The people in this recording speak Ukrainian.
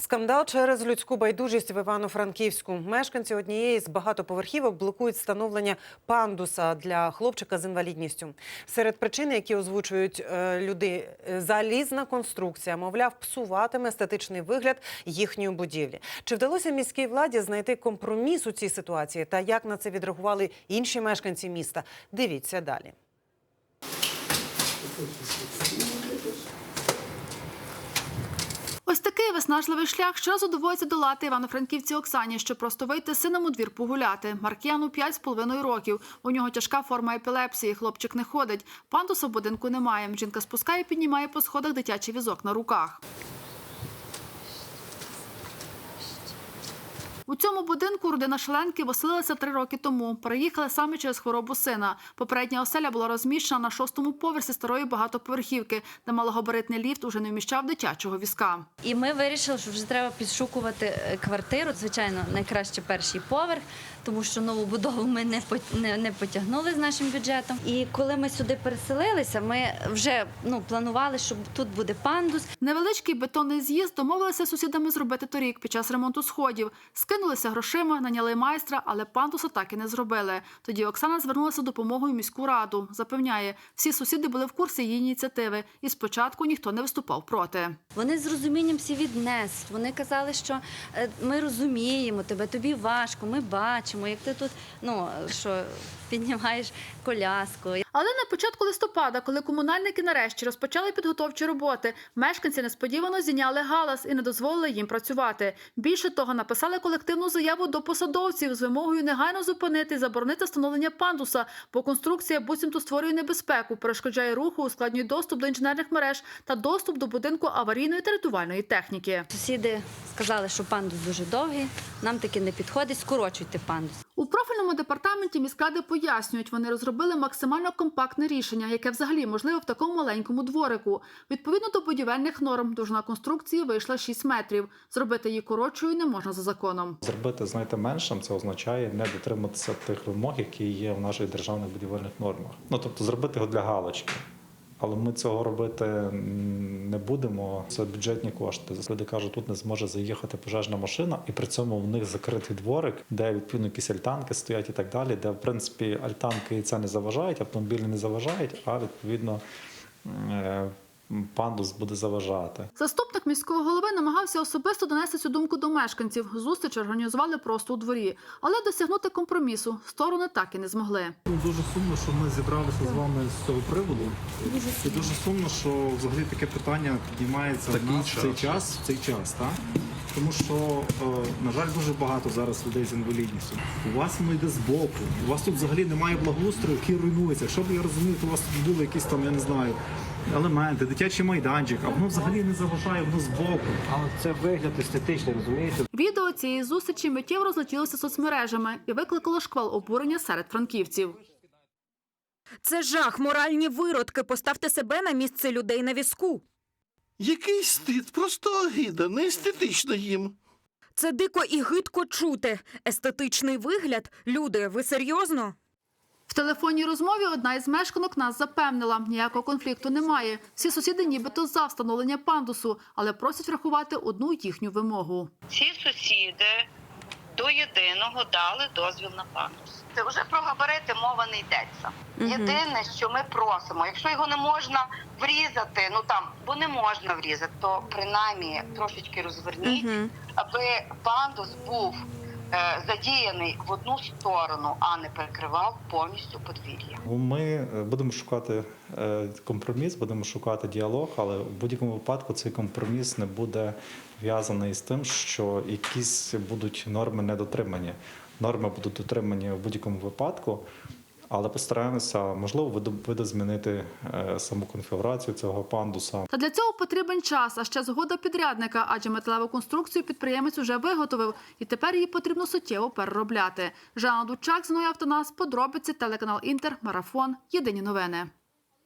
Скандал через людську байдужість в Івано-Франківську. Мешканці однієї з багатоповерхівок блокують встановлення пандуса для хлопчика з інвалідністю. Серед причин, які озвучують е, люди, е, залізна конструкція, мовляв, псуватиме естетичний вигляд їхньої будівлі. Чи вдалося міській владі знайти компроміс у цій ситуації та як на це відреагували інші мешканці міста? Дивіться далі. Ось такий виснажливий шлях щоразу доводиться долати івано-франківці Оксані, щоб просто вийти сином у двір погуляти. Маркіяну 5,5 років. У нього тяжка форма епілепсії. Хлопчик не ходить. Пандуса в будинку немає. Жінка спускає, і піднімає по сходах дитячий візок на руках. У цьому будинку родина Шеленків оселилася три роки тому. Переїхали саме через хворобу сина. Попередня оселя була розміщена на шостому поверсі старої багатоповерхівки, де малогабаритний ліфт уже не вміщав дитячого візка. І ми вирішили, що вже треба підшукувати е, квартиру. Звичайно, найкраще перший поверх, тому що нову будову ми не пот- не, не потягнули з нашим бюджетом. І коли ми сюди переселилися, ми вже ну планували, що тут буде пандус. Невеличкий бетонний з'їзд домовилися з сусідами зробити торік під час ремонту сходів. Скинулися грошима, наняли майстра, але пандуса так і не зробили. Тоді Оксана звернулася допомогою міську раду. Запевняє, всі сусіди були в курсі її ініціативи, і спочатку ніхто не виступав проти. Вони з розумінням всі віднесли. Вони казали, що е, ми розуміємо тебе, тобі важко, ми бачимо, як ти тут ну що піднімаєш коляску. Але на початку листопада, коли комунальники нарешті розпочали підготовчі роботи, мешканці несподівано зіняли галас і не дозволили їм працювати. Більше того, написали колективну заяву до посадовців з вимогою негайно зупинити і заборонити встановлення пандуса, бо конструкція буцімто створює небезпеку, перешкоджає руху, ускладнює доступ до інженерних мереж та доступ до будинку аварійної та рятувальної техніки. Сусіди сказали, що пандус дуже довгий, нам таки не підходить, скорочуйте пандус. У профільному департаменті міськради пояснюють, вони розробили максимально компактне рішення, яке взагалі можливе в такому маленькому дворику. Відповідно до будівельних норм, довжина конструкції вийшла 6 метрів. Зробити її коротшою не можна за законом. Зробити, знаєте, меншим це означає не дотриматися тих вимог, які є в наших державних будівельних нормах. Ну тобто зробити його для галочки. Але ми цього робити не будемо. Це бюджетні кошти. Люди кажуть, тут не зможе заїхати пожежна машина, і при цьому в них закритий дворик, де відповідно якісь альтанки стоять і так далі, де в принципі альтанки це не заважають, автомобілі не заважають, а відповідно е, пандус буде заважати. Заступник міського голови намагався особисто донести цю думку до мешканців. Зустріч організували просто у дворі, але досягнути компромісу сторони так і не змогли. Дуже сумно, що ми зібралися з вами з цього приводу. І дуже сумно, що взагалі таке питання піднімається в нас в цей час, в цей час, так? Тому що, е, на жаль, дуже багато зараз людей з інвалідністю. У вас воно йде збоку. У вас тут взагалі немає благоустрою, який руйнується. Якщо б я розумів, то у вас тут були якісь там, я не знаю, елементи, дитячий майданчик, а воно взагалі не заважає, воно збоку. Але це вигляд естетичний, розумієте? Відео цієї зустрічі миттєво розлетілося соцмережами і викликало шквал обурення серед франківців. Це жах, моральні виродки. Поставте себе на місце людей на візку. Який стид, просто огида, не естетично їм. Це дико і гидко чути. Естетичний вигляд. Люди, ви серйозно? В телефонній розмові одна із мешканок нас запевнила, ніякого конфлікту немає. Всі сусіди нібито за встановлення пандусу, але просять врахувати одну їхню вимогу. ці сусіди до єдиного дали дозвіл на пандус. Це вже про габарити мова не йдеться. Єдине, що ми просимо, якщо його не можна врізати, ну там бо не можна врізати, то принаймні трошечки розверніть, аби пандус був задіяний в одну сторону, а не перекривав повністю подвір'я. Ми е, будемо шукати е, компроміс, будемо шукати діалог, але в будь-якому випадку цей компроміс не буде пов'язаний з тим, що якісь будуть норми недотримані. Норми будуть дотримані в будь-якому випадку, але постараємося, можливо, видо- видозмінити е, саму конфігурацію цього пандуса. Та для цього потрібен час, а ще згода підрядника, адже металеву конструкцію підприємець уже виготовив, і тепер її потрібно суттєво переробляти. Жанна Дучак, Зіновій Автонас, подробиці, телеканал Інтер, Марафон, Єдині новини.